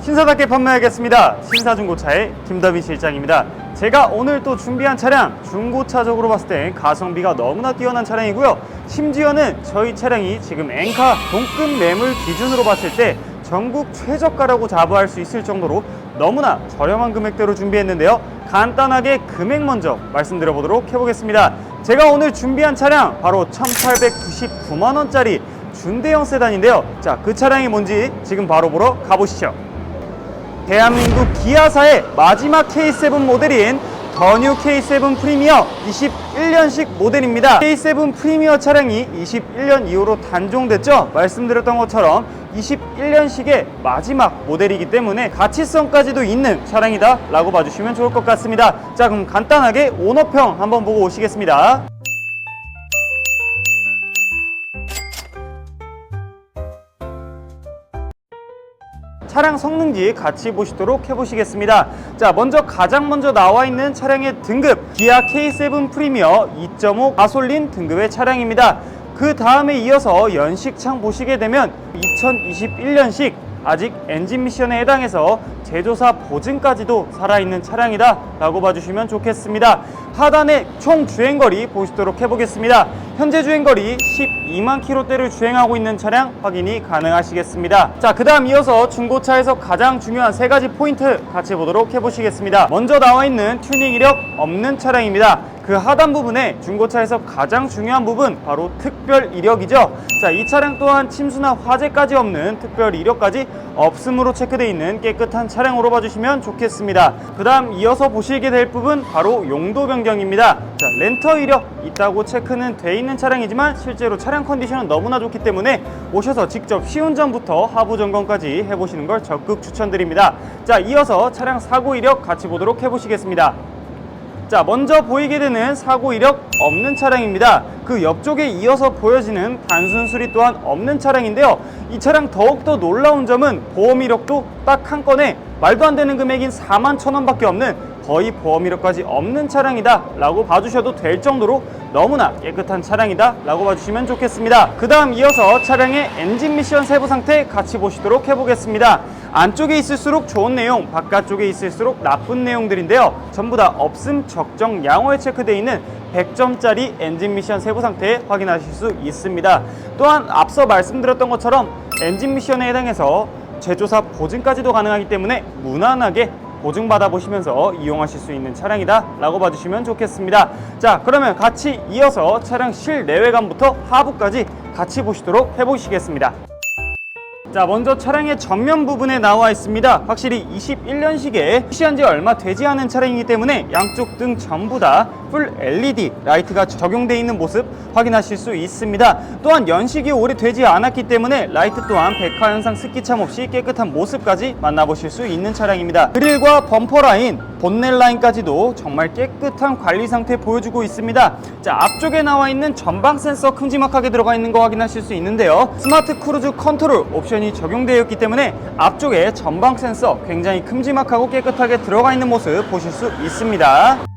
신사답게 판매하겠습니다. 신사중고차의 김다빈 실장입니다. 제가 오늘 또 준비한 차량 중고차적으로 봤을 땐 가성비가 너무나 뛰어난 차량이고요. 심지어는 저희 차량이 지금 엔카 동급 매물 기준으로 봤을 때 전국 최저가라고 자부할 수 있을 정도로 너무나 저렴한 금액대로 준비했는데요. 간단하게 금액 먼저 말씀드려 보도록 해보겠습니다. 제가 오늘 준비한 차량 바로 1899만 원짜리 준대형 세단인데요. 자, 그 차량이 뭔지 지금 바로 보러 가보시죠. 대한민국 기아사의 마지막 K7 모델인 더뉴 K7 프리미어 21년식 모델입니다. K7 프리미어 차량이 21년 이후로 단종됐죠? 말씀드렸던 것처럼 21년식의 마지막 모델이기 때문에 가치성까지도 있는 차량이다 라고 봐주시면 좋을 것 같습니다. 자 그럼 간단하게 오너평 한번 보고 오시겠습니다. 차량 성능지 같이 보시도록 해보시겠습니다. 자, 먼저 가장 먼저 나와 있는 차량의 등급 기아 K7 프리미어 2.5 가솔린 등급의 차량입니다. 그 다음에 이어서 연식창 보시게 되면 2021년식 아직 엔진 미션에 해당해서 제조사 보증까지도 살아있는 차량이다 라고 봐주시면 좋겠습니다. 하단에 총 주행거리 보시도록 해보겠습니다. 현재 주행거리 12만 킬로대를 주행하고 있는 차량 확인이 가능하시겠습니다. 자, 그 다음 이어서 중고차에서 가장 중요한 세 가지 포인트 같이 보도록 해보시겠습니다. 먼저 나와 있는 튜닝 이력 없는 차량입니다. 그 하단 부분에 중고차에서 가장 중요한 부분 바로 특별 이력이죠. 자, 이 차량 또한 침수나 화재까지 없는 특별 이력까지 없음으로 체크되어 있는 깨끗한 차량으로 봐주시면 좋겠습니다. 그 다음 이어서 보시게 될 부분 바로 용도 변경입니다. 자, 렌터 이력 있다고 체크는 돼 있는 차량이지만 실제로 차량 컨디션은 너무나 좋기 때문에 오셔서 직접 시운전부터 하부 점검까지 해보시는 걸 적극 추천드립니다. 자, 이어서 차량 사고 이력 같이 보도록 해보시겠습니다. 자, 먼저 보이게 되는 사고 이력 없는 차량입니다. 그 옆쪽에 이어서 보여지는 단순 수리 또한 없는 차량인데요. 이 차량 더욱더 놀라운 점은 보험 이력도 딱 한 건에 말도 안 되는 금액인 4만 천 원밖에 없는 거의 보험 이력까지 없는 차량이다 라고 봐주셔도 될 정도로 너무나 깨끗한 차량이다 라고 봐주시면 좋겠습니다. 그 다음 이어서 차량의 엔진 미션 세부 상태 같이 보시도록 해보겠습니다. 안쪽에 있을수록 좋은 내용 바깥쪽에 있을수록 나쁜 내용들인데요. 전부 다 없음 적정 양호에 체크되어 있는 100점짜리 엔진 미션 세부 상태 확인하실 수 있습니다. 또한 앞서 말씀드렸던 것처럼 엔진 미션에 해당해서 제조사 보증까지도 가능하기 때문에 무난하게 보증받아 보시면서 이용하실 수 있는 차량이다 라고 봐주시면 좋겠습니다. 자 그러면 같이 이어서 차량 실내외관부터 하부까지 같이 보시도록 해보시겠습니다. 자 먼저 차량의 전면 부분에 나와 있습니다. 확실히 21년식에 출시한 지 얼마 되지 않은 차량이기 때문에 양쪽 등 전부 다 풀 LED 라이트가 적용되어 있는 모습 확인하실 수 있습니다. 또한 연식이 오래되지 않았기 때문에 라이트 또한 백화 현상 스키참 없이 깨끗한 모습까지 만나보실 수 있는 차량입니다. 그릴과 범퍼 라인 본넷 라인까지도 정말 깨끗한 관리 상태 보여주고 있습니다. 자 앞쪽에 나와 있는 전방 센서 큼지막하게 들어가 있는 거 확인하실 수 있는데요. 스마트 크루즈 컨트롤 옵션이 적용되어 있기 때문에 앞쪽에 전방 센서 굉장히 큼지막하고 깨끗하게 들어가 있는 모습 보실 수 있습니다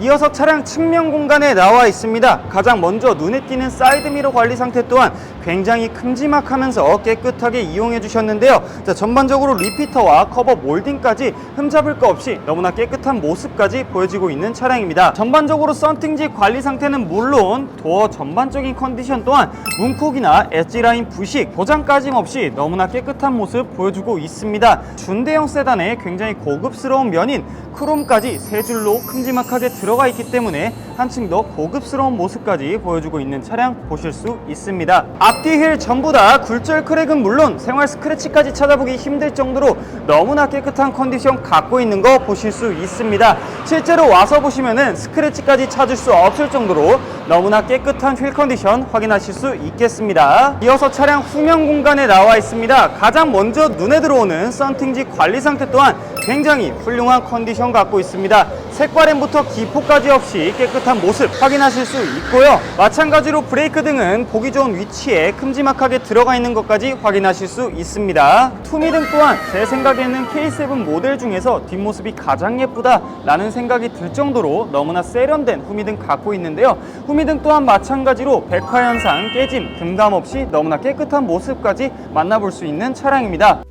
이어서 차량 측면 공간에 나와 있습니다. 가장 먼저 눈에 띄는 사이드미러 관리 상태 또한 굉장히 큼지막하면서 깨끗하게 이용해 주셨는데요. 자, 전반적으로 리피터와 커버 몰딩까지 흠잡을 거 없이 너무나 깨끗한 모습까지 보여지고 있는 차량입니다. 전반적으로 썬팅지 관리 상태는 물론 도어 전반적인 컨디션 또한 문콕이나 엣지라인 부식, 도장 까짐 없이 너무나 깨끗한 모습 보여주고 있습니다. 준대형 세단에 굉장히 고급스러운 면인 크롬까지 세 줄로 큼지막하게 들어 가 있기 때문에 한층 더 고급스러운 모습까지 보여주고 있는 차량 보실 수 있습니다. 앞뒤 휠 전부 다 굴절 크랙은 물론 생활 스크래치까지 찾아보기 힘들 정도로 너무나 깨끗한 컨디션 갖고 있는 거 보실 수 있습니다. 실제로 와서 보시면은 스크래치까지 찾을 수 없을 정도로 너무나 깨끗한 휠 컨디션 확인하실 수 있겠습니다. 이어서 차량 후면 공간에 나와 있습니다. 가장 먼저 눈에 들어오는 썬팅지 관리 상태 또한 굉장히 훌륭한 컨디션 갖고 있습니다. 색바램부터 기포까지 없이 깨끗한 모습 확인하실 수 있고요. 마찬가지로 브레이크 등은 보기 좋은 위치에 큼지막하게 들어가 있는 것까지 확인하실 수 있습니다. 투미등 또한 제 생각에는 K7 모델 중에서 뒷모습이 가장 예쁘다 라는 생각이 들 정도로 너무나 세련된 후미등 갖고 있는데요. 후미등 또한 마찬가지로 백화 현상, 깨짐, 금감 없이 너무나 깨끗한 모습까지 만나볼 수 있는 차량입니다.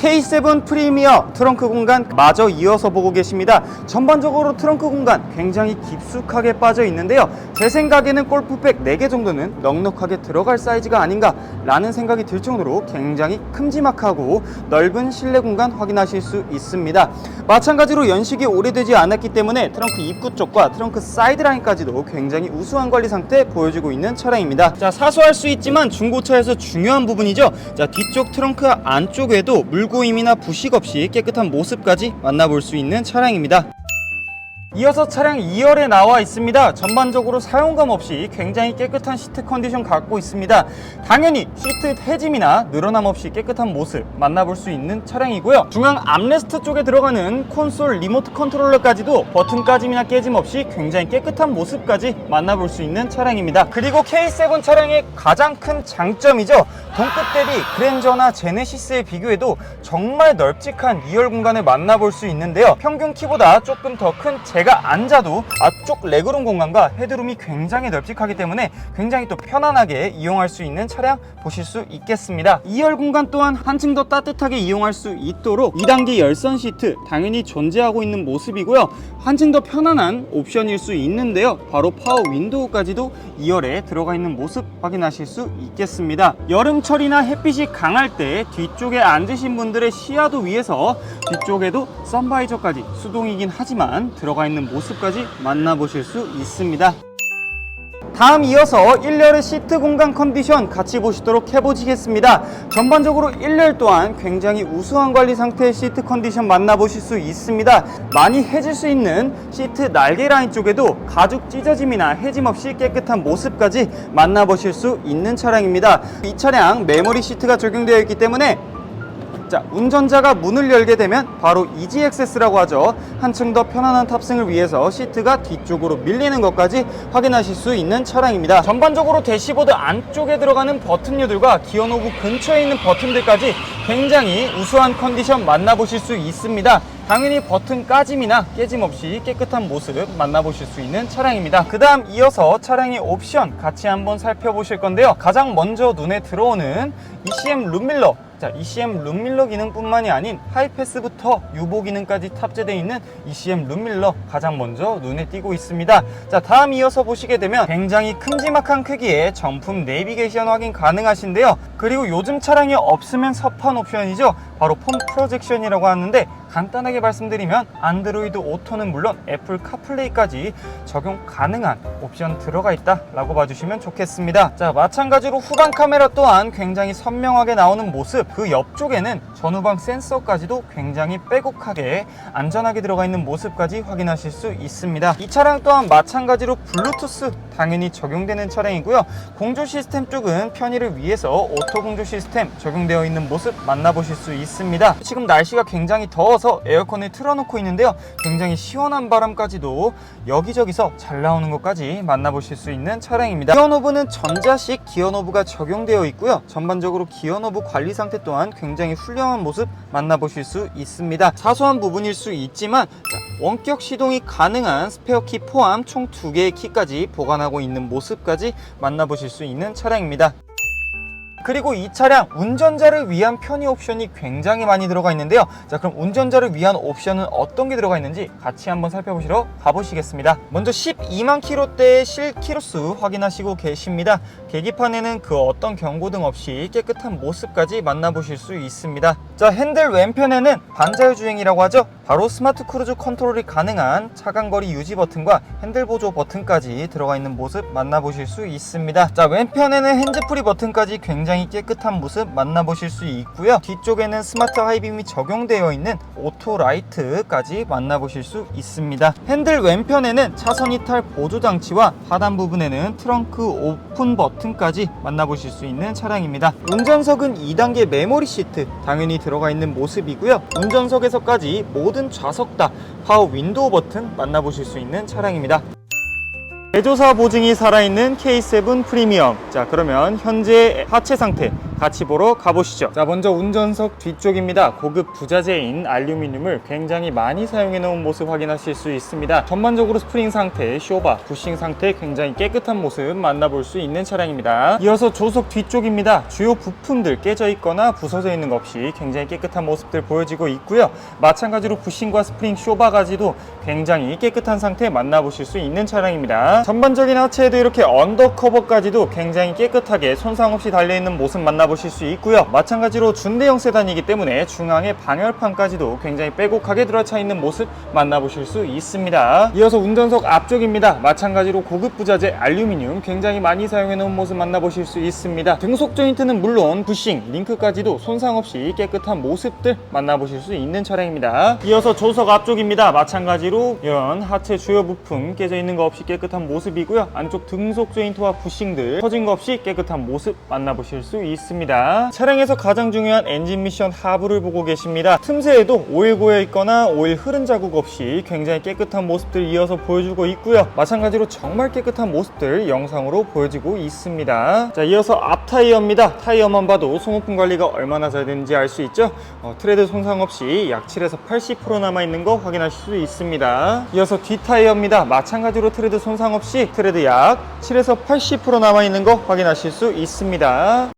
K7 프리미어 트렁크 공간 마저 이어서 보고 계십니다. 전반적으로 트렁크 공간 굉장히 깊숙하게 빠져 있는데요. 제 생각에는 골프백 4개 정도는 넉넉하게 들어갈 사이즈가 아닌가 라는 생각이 들 정도로 굉장히 큼지막하고 넓은 실내 공간 확인하실 수 있습니다. 마찬가지로 연식이 오래되지 않았기 때문에 트렁크 입구 쪽과 트렁크 사이드 라인까지도 굉장히 우수한 관리 상태 보여주고 있는 차량입니다. 자, 사소할 수 있지만 중고차에서 중요한 부분이죠. 자, 뒤쪽 트렁크 안쪽에도 물 고임이나 부식 없이 깨끗한 모습까지 만나볼 수 있는 차량입니다. 이어서 차량 2열에 나와 있습니다. 전반적으로 사용감 없이 굉장히 깨끗한 시트 컨디션 갖고 있습니다. 당연히 시트 해짐이나 늘어남 없이 깨끗한 모습 만나볼 수 있는 차량이고요. 중앙 암레스트 쪽에 들어가는 콘솔 리모트 컨트롤러까지도 버튼 까짐이나 깨짐 없이 굉장히 깨끗한 모습까지 만나볼 수 있는 차량입니다. 그리고 K7 차량의 가장 큰 장점이죠. 동급 대비 그랜저나 제네시스에 비교해도 정말 널찍한 2열 공간을 만나볼 수 있는데요. 평균 키보다 조금 더큰 제가 앉아도 앞쪽 레그룸 공간과 헤드룸이 굉장히 널찍하기 때문에 굉장히 또 편안하게 이용할 수 있는 차량 보실 수 있겠습니다. 2열 공간 또한 한층 더 따뜻하게 이용할 수 있도록 2단계 열선 시트 당연히 존재하고 있는 모습이고요. 한층 더 편안한 옵션일 수 있는데요. 바로 파워 윈도우까지도 2열에 들어가 있는 모습 확인하실 수 있겠습니다. 여름철이나 햇빛이 강할 때 뒤쪽에 앉으신 분들의 시야도 위해서 뒤쪽에도 선바이저까지 수동이긴 하지만 들어가 있는 모습까지 만나보실 수 있습니다. 다음 이어서 1열의 시트 공간 컨디션 같이 보시도록 해보시겠습니다. 전반적으로 1열 또한 굉장히 우수한 관리 상태의 시트 컨디션 만나보실 수 있습니다. 많이 해질 수 있는 시트 날개 라인 쪽에도 가죽 찢어짐이나 해짐 없이 깨끗한 모습까지 만나보실 수 있는 차량입니다. 이 차량 메모리 시트가 적용되어 있기 때문에 자, 운전자가 문을 열게 되면 바로 이지 액세스라고 하죠. 한층 더 편안한 탑승을 위해서 시트가 뒤쪽으로 밀리는 것까지 확인하실 수 있는 차량입니다. 전반적으로 대시보드 안쪽에 들어가는 버튼류들과 기어 노브 근처에 있는 버튼들까지 굉장히 우수한 컨디션 만나보실 수 있습니다. 당연히 버튼 까짐이나 깨짐 없이 깨끗한 모습 만나보실 수 있는 차량입니다. 그 다음 이어서 차량의 옵션 같이 한번 살펴보실 건데요. 가장 먼저 눈에 들어오는 ECM 룸밀러 자, ECM 룸밀러 기능뿐만이 아닌 하이패스부터 유보 기능까지 탑재되어 있는 ECM 룸밀러 가장 먼저 눈에 띄고 있습니다. 자, 다음 이어서 보시게 되면 굉장히 큼지막한 크기의 정품 내비게이션 확인 가능하신데요. 그리고 요즘 차량에 없으면 섭한 옵션이죠. 바로 폼 프로젝션이라고 하는데 간단하게 말씀드리면 안드로이드 오토는 물론 애플 카플레이까지 적용 가능한 옵션 들어가 있다 라고 봐주시면 좋겠습니다. 자 마찬가지로 후방 카메라 또한 굉장히 선명하게 나오는 모습 그 옆쪽에는 전후방 센서까지도 굉장히 빼곡하게 안전하게 들어가 있는 모습까지 확인하실 수 있습니다. 이 차량 또한 마찬가지로 블루투스 당연히 적용되는 차량이고요. 공조 시스템 쪽은 편의를 위해서 오토 공조 시스템 적용되어 있는 모습 만나보실 수 있습니다. 지금 날씨가 굉장히 더워서 에어컨을 틀어놓고 있는데요. 굉장히 시원한 바람까지도 여기저기서 잘 나오는 것까지 만나보실 수 있는 차량입니다. 기어노브는 전자식 기어노브가 적용되어 있고요. 전반적으로 기어노브 관리 상태 또한 굉장히 훌륭한 모습 만나보실 수 있습니다. 사소한 부분일 수 있지만 자, 원격 시동이 가능한 스페어 키 포함 총 2개의 키까지 보관하고 있는 모습까지 만나보실 수 있는 차량입니다. 그리고 이 차량 운전자를 위한 편의 옵션이 굉장히 많이 들어가 있는데요. 자, 그럼 운전자를 위한 옵션은 어떤 게 들어가 있는지 같이 한번 살펴보시러 가보시겠습니다. 먼저 12만 킬로대의 실 키로수 확인하시고 계십니다. 계기판에는 그 어떤 경고등 없이 깨끗한 모습까지 만나보실 수 있습니다. 자, 핸들 왼편에는 반자율 주행이라고 하죠. 바로 스마트 크루즈 컨트롤이 가능한 차간거리 유지 버튼과 핸들 보조 버튼까지 들어가 있는 모습 만나보실 수 있습니다. 자, 왼편에는 핸즈프리 버튼까지 굉장히 깨끗한 모습 만나보실 수 있고요. 뒤쪽에는 스마트 하이빔이 적용되어 있는 오토 라이트까지 만나보실 수 있습니다. 핸들 왼편에는 차선 이탈 보조 장치와 하단 부분에는 트렁크 오픈 버튼까지 만나보실 수 있는 차량입니다. 운전석은 2단계 메모리 시트 당연히 들어가 있는 모습이고요. 운전석에서까지 모든 좌석 다 파워 윈도우 버튼 만나보실 수 있는 차량입니다. 제조사 보증이 살아있는 K7 프리미엄. 자, 그러면 현재 하체 상태, 같이 보러 가보시죠. 자, 먼저 운전석 뒤쪽입니다. 고급 부자재인 알루미늄을 굉장히 많이 사용해 놓은 모습 확인하실 수 있습니다. 전반적으로 스프링 상태, 쇼바, 부싱 상태 굉장히 깨끗한 모습 만나볼 수 있는 차량입니다. 이어서 조속 뒤쪽입니다. 주요 부품들 깨져 있거나 부서져 있는 것 없이 굉장히 깨끗한 모습들 보여지고 있고요. 마찬가지로 부싱과 스프링, 쇼바까지도 굉장히 깨끗한 상태 만나보실 수 있는 차량입니다. 전반적인 하체에도 이렇게 언더커버까지도 굉장히 깨끗하게 손상 없이 달려있는 모습 만나보 실 수 있고요. 마찬가지로 준대형 세단이기 때문에 중앙에 방열판까지도 굉장히 빼곡하게 들어차 있는 모습 만나보실 수 있습니다. 이어서 운전석 앞쪽입니다. 마찬가지로 고급 부자재 알루미늄 굉장히 많이 사용해 놓은 모습 만나보실 수 있습니다. 등속 조인트는 물론 부싱, 링크까지도 손상 없이 깨끗한 모습들 만나보실 수 있는 차량입니다. 이어서 조석 앞쪽입니다. 마찬가지로 이런 하체 주요 부품 깨져 있는 거 없이 깨끗한 모습이고요. 안쪽 등속 조인트와 부싱들 터진 거 없이 깨끗한 모습 만나보실 수 있습니다. 차량에서 가장 중요한 엔진 미션 하부를 보고 계십니다. 틈새에도 오일 고여 있거나 오일 흐른 자국 없이 굉장히 깨끗한 모습들 이어서 보여주고 있고요. 마찬가지로 정말 깨끗한 모습들 영상으로 보여지고 있습니다. 자, 이어서 앞 타이어입니다. 타이어만 봐도 소모품 관리가 얼마나 잘 되는지 알 수 있죠. 어, 트레드 손상 없이 약 7에서 80% 남아 있는 거 확인하실 수 있습니다. 이어서 뒷 타이어입니다. 마찬가지로 트레드 손상 없이 트레드 약 7에서 80% 남아 있는 거 확인하실 수 있습니다.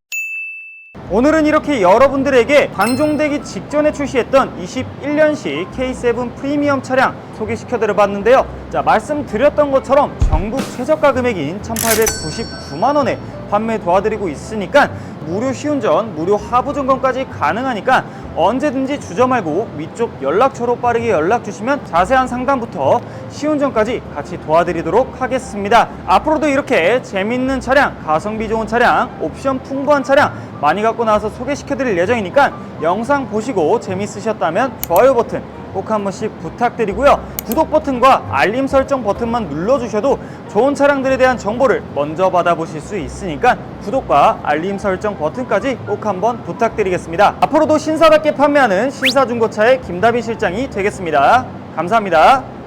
오늘은 이렇게 여러분들에게 단종되기 직전에 출시했던 21년식 K7 프리미엄 차량 소개시켜 드려봤는데요. 자, 말씀드렸던 것처럼 전국 최저가 금액인 1,899만 원에 판매 도와드리고 있으니까 무료 시운전, 무료 하부 점검까지 가능하니까 언제든지 주저 말고 위쪽 연락처로 빠르게 연락 주시면 자세한 상담부터 시운전까지 같이 도와드리도록 하겠습니다. 앞으로도 이렇게 재밌는 차량, 가성비 좋은 차량, 옵션 풍부한 차량 많이 갖고 나와서 소개시켜 드릴 예정이니까 영상 보시고 재밌으셨다면 좋아요 버튼 꼭 한 번씩 부탁드리고요. 구독 버튼과 알림 설정 버튼만 눌러주셔도 좋은 차량들에 대한 정보를 먼저 받아보실 수 있으니까 구독과 알림 설정 버튼까지 꼭 한번 부탁드리겠습니다. 앞으로도 신사답게 판매하는 신사중고차의 김다빈 실장이 되겠습니다. 감사합니다.